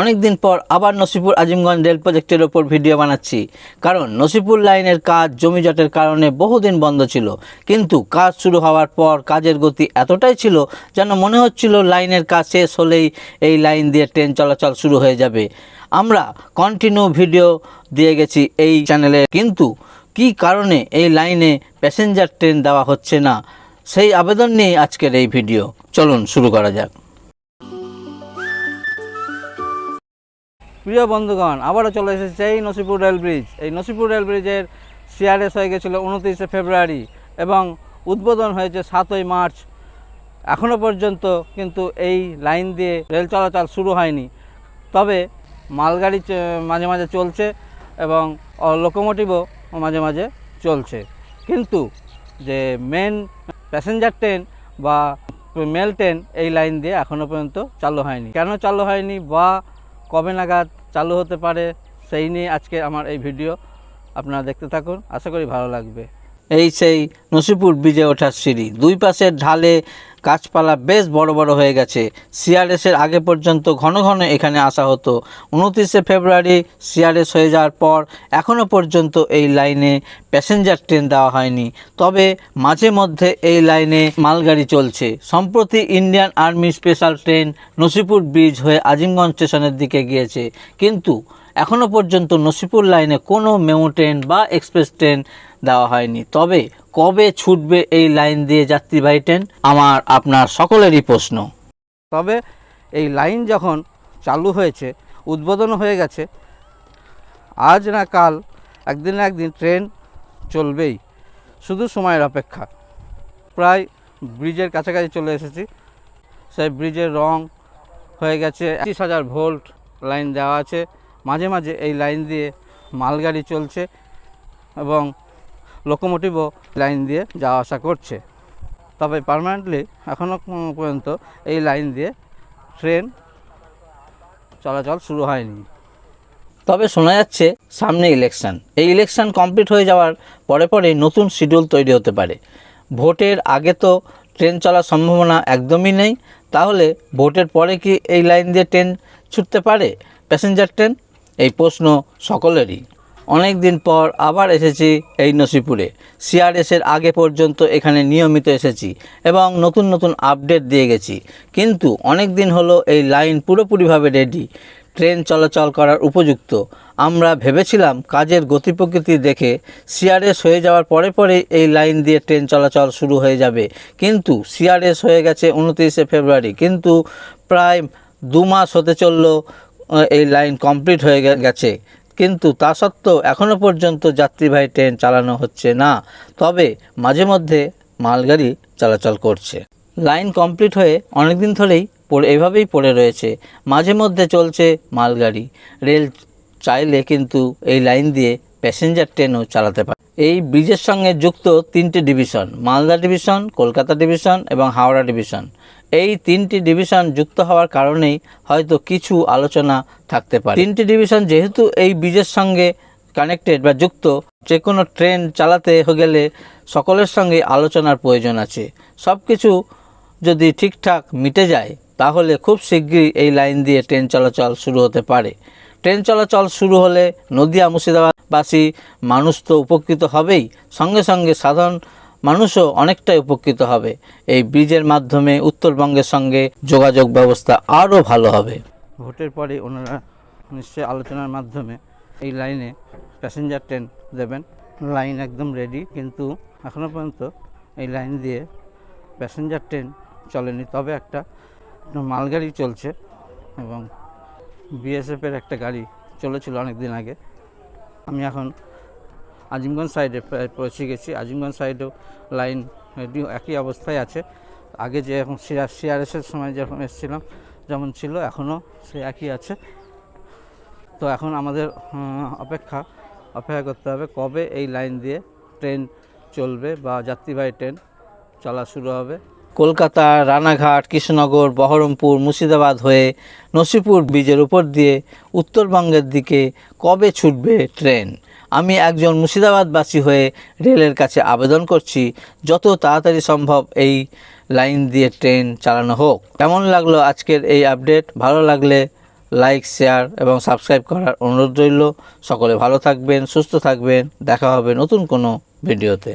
অনেক দিন পর আবার নসিপুর আজিমগঞ্জ রেল প্রজেক্টের ওপর ভিডিও বানাচ্ছি। কারণ নসিপুর লাইনের কাজ জমিজটের কারণে বহুদিন বন্ধ ছিল। কিন্তু কাজ শুরু হওয়ার পর কাজের গতি এতটাই ছিল যেন মনে হচ্ছিল লাইনের কাজ শেষ হলেই এই লাইন দিয়ে ট্রেন চলাচল শুরু হয়ে যাবে। আমরা কন্টিনিউ ভিডিও দিয়ে গেছি এই চ্যানেলে কিন্তু কি কারণে এই লাইনে প্যাসেঞ্জার ট্রেন দেওয়া হচ্ছে না? সেই আবেদন নিয়ে আজকের এই ভিডিও। চলুন শুরু করা যাক। প্রিয় বন্ধুগণ, আবারও চলে এসেছে এই নসিপুর রেল ব্রিজ। এই নসিপুর রেল ব্রিজের সিআরএস হয়ে গেছিল উনত্রিশে ফেব্রুয়ারি এবং উদ্বোধন হয়েছে সাতই মার্চ। এখনও পর্যন্ত কিন্তু এই লাইন দিয়ে রেল চলাচল শুরু হয়নি। তবে মালগাড়ি মাঝে মাঝে চলছে এবং লোকোমোটিভও মাঝে মাঝে চলছে। কিন্তু যে মেন প্যাসেঞ্জার ট্রেন বা মেল ট্রেন এই লাইন দিয়ে এখনও পর্যন্ত চালু হয়নি। কেন চালু হয়নি বা কবে নাগাদ চালু হতে পারে সেই নিয়ে আজকে আমার এই ভিডিও আপনারা দেখতে থাকুন। আশা করি ভালো লাগবে। এই সেই নসিপুর ব্রিজে ওঠার সিঁড়ি, দুই পাশের ঢালে গাছপালা বেশ বড় বড় হয়ে গেছে। সিআরএসের আগে পর্যন্ত ঘন ঘন এখানে আসা হতো। উনত্রিশে ফেব্রুয়ারি সিআরএস হয়ে যাওয়ার পর এখনও পর্যন্ত এই লাইনে প্যাসেঞ্জার ট্রেন দেওয়া হয়নি। তবে মাঝে মধ্যে এই লাইনে মালগাড়ি চলছে। সম্প্রতি Indian army special train Nasipur bridge হয়ে আজিমগঞ্জ স্টেশনের দিকে গিয়েছে। কিন্তু এখনও পর্যন্ত নসিপুর লাইনে কোনো মেমো ট্রেন বা এক্সপ্রেস ট্রেন দেওয়া হয়নি। তবে কবে ছুটবে এই লাইন দিয়ে যাত্রীবাহী ট্রেন? আমার আপনার সকলেরই প্রশ্ন। তবে এই লাইন যখন চালু হয়েছে, উদ্বোধন হয়ে গেছে, আজ না কাল একদিন না একদিন ট্রেন চলবেই। শুধু সময়ের অপেক্ষা। প্রায় ব্রিজের কাছাকাছি চলে এসেছি। সেই ব্রিজের রং হয়ে গেছে পঁচিশ হাজার ভোল্ট লাইন দেওয়া আছে। মাঝে মাঝে এই লাইন দিয়ে মালগাড়ি চলছে এবং লোকোমোটিভও লাইন দিয়ে যাওয়া আসা করছে। তবে পার্মানেন্টলি এখনও পর্যন্ত এই লাইন দিয়ে ট্রেন চলাচল শুরু হয়নি। তবে শোনা যাচ্ছে সামনে ইলেকশন এই ইলেকশন কমপ্লিট হয়ে যাওয়ার পরে পরে নতুন শিডিউল তৈরি হতে পারে। ভোটের আগে তো ট্রেন চলার সম্ভাবনা একদমই নেই। তাহলে ভোটের পরে কি এই লাইন দিয়ে ট্রেন ছুটতে পারে? প্যাসেঞ্জার ট্রেন এই প্রশ্ন সকলেরই। অনেক দিন পর আবার এসেছি এই নসিপুরে। সিআরএসের আগে পর্যন্ত এখানে নিয়মিত এসেছি এবং নতুন নতুন আপডেট দিয়ে গেছি। কিন্তু অনেক দিন হলো এই লাইন পুরোপুরিভাবে রেডি ট্রেন চলাচল করার উপযুক্ত। আমরা ভেবেছিলাম কাজের গতি প্রকৃতি দেখে সিআরএস হয়ে যাওয়ার পরে পরে এই লাইন দিয়ে ট্রেন চলাচল শুরু হয়ে যাবে। কিন্তু সিআরএস হয়ে গেছে উনত্রিশে ফেব্রুয়ারি। কিন্তু প্রায় দু মাস হতে চলল এই লাইন কমপ্লিট হয়ে গেছে। কিন্তু তা সত্ত্বেও এখনও পর্যন্ত যাত্রীবাহী ট্রেন চালানো হচ্ছে না। তবে মাঝে মধ্যে মালগাড়ি চলাচল করছে। লাইন কমপ্লিট হয়ে অনেকদিন ধরেই পড়ে এভাবেই পড়ে রয়েছে। মাঝে মধ্যে চলছে মালগাড়ি। রেল চাইলে কিন্তু এই লাইন দিয়ে প্যাসেঞ্জার ট্রেনও চালাতে পারে। এই ব্রিজের সঙ্গে যুক্ত তিনটি division Malda division, Kolkata division এবং হাওড়া ডিভিশন। এই তিনটি ডিভিশন যুক্ত হওয়ার কারণেই হয়তো কিছু আলোচনা থাকতে পারে। তিনটি ডিভিশন যেহেতু এই ব্রিজের সঙ্গে কানেক্টেড বা যুক্ত যে কোনো ট্রেন চালাতে গেলে সকলের সঙ্গে আলোচনার প্রয়োজন আছে। সব কিছু যদি ঠিকঠাক মিটে যায়, তাহলে খুব শীঘ্রই এই লাইন দিয়ে ট্রেন চলাচল শুরু হতে পারে। ট্রেন চলাচল শুরু হলে নদিয়া মুর্শিদাবাদবাসী মানুষ তো উপকৃত হবেই। সঙ্গে সঙ্গে সাধারণ মানুষও অনেকটাই উপকৃত হবে। এই ব্রিজের মাধ্যমে উত্তরবঙ্গের সঙ্গে যোগাযোগ ব্যবস্থা আরও ভালো হবে। ভোটের পরে ওনারা নিশ্চয়ই আলোচনার মাধ্যমে এই লাইনে প্যাসেঞ্জার ট্রেন দেবেন। লাইন একদম রেডি কিন্তু এখনও পর্যন্ত এই লাইন দিয়ে প্যাসেঞ্জার ট্রেন চলেনি। তবে একটা মালগাড়ি চলছে এবং বিএসএফের একটা গাড়ি চলেছিল অনেক দিন আগে। আমি এখন আজিমগঞ্জ সাইডে পৌঁছে গেছি। আজিমগঞ্জ সাইডেও লাইন একই অবস্থায় আছে। আগে যে এখন সিআর সিআরএসের সময় যখন এসেছিলাম, যেমন ছিল, এখনও সে একই আছে। তো এখন আমাদের অপেক্ষা অপেক্ষা করতে হবে কবে এই লাইন দিয়ে ট্রেন চলবে বা যাত্রীবাহী ট্রেন চলা শুরু হবে। কলকাতা, রানাঘাট, কৃষ্ণনগর, বহরমপুর, মুর্শিদাবাদ হয়ে নসিপুর ব্রিজের উপর দিয়ে উত্তরবঙ্গের দিকে কবে ছুটবে ট্রেন? আমি একজন মুর্শিদাবাদবাসী হয়ে রেলের কাছে আবেদন করছি, যত তাড়াতাড়ি সম্ভব এই লাইন দিয়ে ট্রেন চালানো হোক। কেমন লাগল আজকের এই আপডেট? ভালো লাগলে লাইক, শেয়ার এবং সাবস্ক্রাইব করার অনুরোধ রইল। সকলে ভালো থাকবেন, সুস্থ থাকবেন। দেখা হবে নতুন কোনো ভিডিওতে।